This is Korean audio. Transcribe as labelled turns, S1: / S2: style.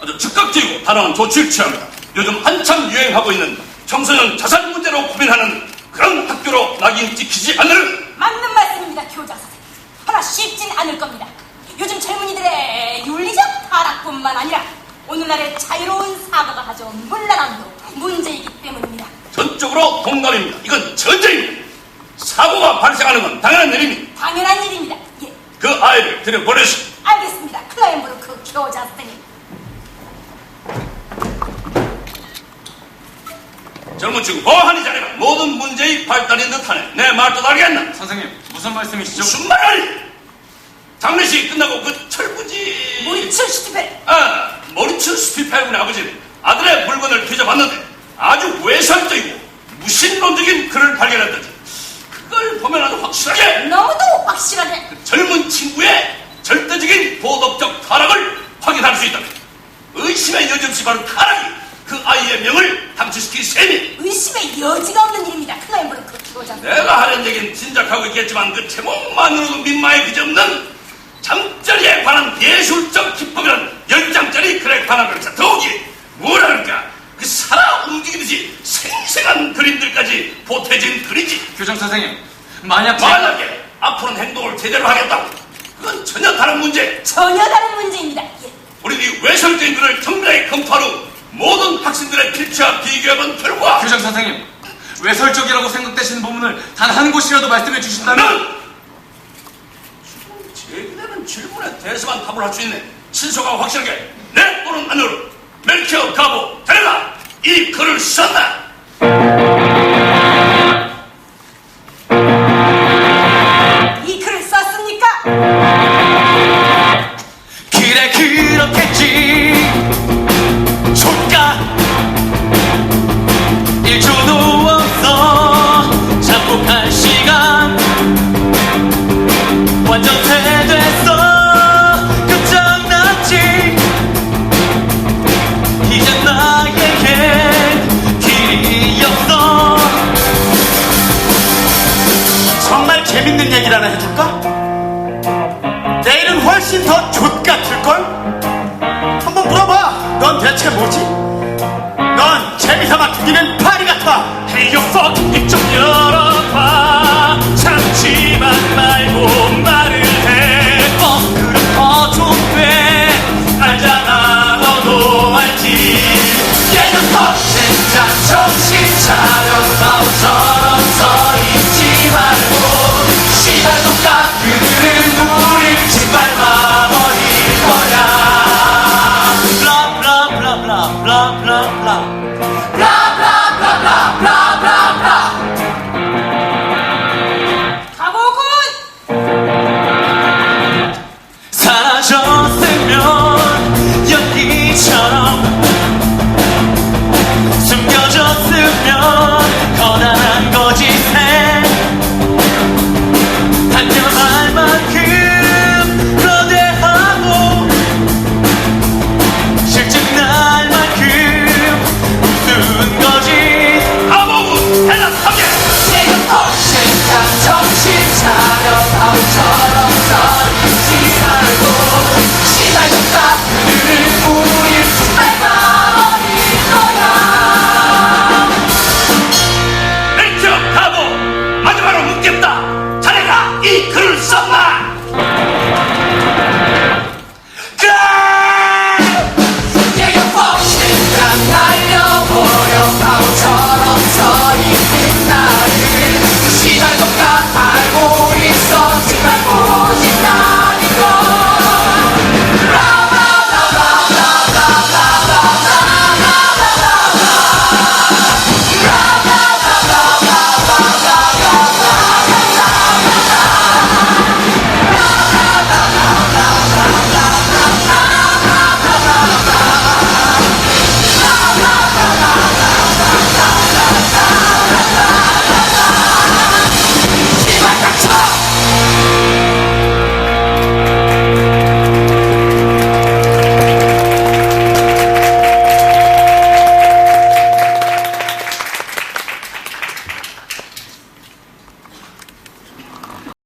S1: 아주 즉각 지고 단호한 조치를 취합니다. 요즘 한참 유행하고 있는 청소년 자살 문제로 고민하는 그런 학교로 낙인 찍히지 않는
S2: 맞는 말씀입니다, 교장 선생님. 하나 쉽진 않을 겁니다. 요즘 젊은이들의 윤리적 타락뿐만 아니라 오늘날의 자유로운 사고가 가져온 문란함도 문제이기 때문입니다.
S1: 전적으로 동감입니다. 이건 전쟁입니다. 사고가 발생하는 건 당연한 일입니다.
S2: 당연한 일입니다. 예,
S1: 그 아이를 들여보내시오.
S2: 알겠습니다. 클라이언브루크 교장 선생님.
S1: 젊은 친구 보안이 자네가 모든 문제의 발단인 듯하네. 내 말도 알겠나?
S3: 선생님, 무슨 말씀이시죠?
S1: 무슨 말이니? 장례식이 끝나고 그 철부지... 모리츠
S2: 슈티펠.
S1: 아, 머리츠 스피팔군의 아버지는 아들의 물건을 뒤져봤는데 아주 외설적이고 무신론적인 글을 발견했더니 그걸 보면 아주 확실하게
S2: 너무도 확실하게
S1: 젊은 친구의 절대적인 도덕적 타락을 확인할 수 있다. 의심의 여지 없이 바로 타락이 그 아이의 명을 당치시킬 셈이
S2: 의심의 여지가 없는 일입니다. 클라이언브루크 교장 선생님.
S1: 내가 하는 얘기는 진작하고 있겠지만 그 제목만으로도 민마에 그지없는 잠자리에 관한 예술적 기법이란 열장짜리 글에 관한 글자 더욱이 뭐랄까 그 살아 움직이듯이 생생한 그림들까지 보태진 글이지
S3: 교장 선생님, 만약 제...
S1: 만약에 앞으로는 행동을 제대로 하겠다고 그건 전혀 다른 문제
S2: 전혀 다른 문제입니다. 예.
S1: 우리는 이 외설적인 글을 정밀하게 검토한 후 모든 학생들의 필기와 비교해본 결과
S3: 교장 선생님, 외설적이라고 생각되시는 부분을 단 한 곳이라도 말씀해 주신다면? 나는
S1: 제기되는 질문에 대해서만 답을 할 수 있는 친서가 확실하게 내 또는 안으로 멜키어 가보 데려가! 이 글을 썼다
S2: 이 글을 썼습니까?
S3: 길에 그렇게
S4: 훨씬 더 좆같을걸? 한번 물어봐 넌 대체 뭐지? 넌 재미삼아 죽이는 파리 같아
S3: Hey you fucking 입좀 열어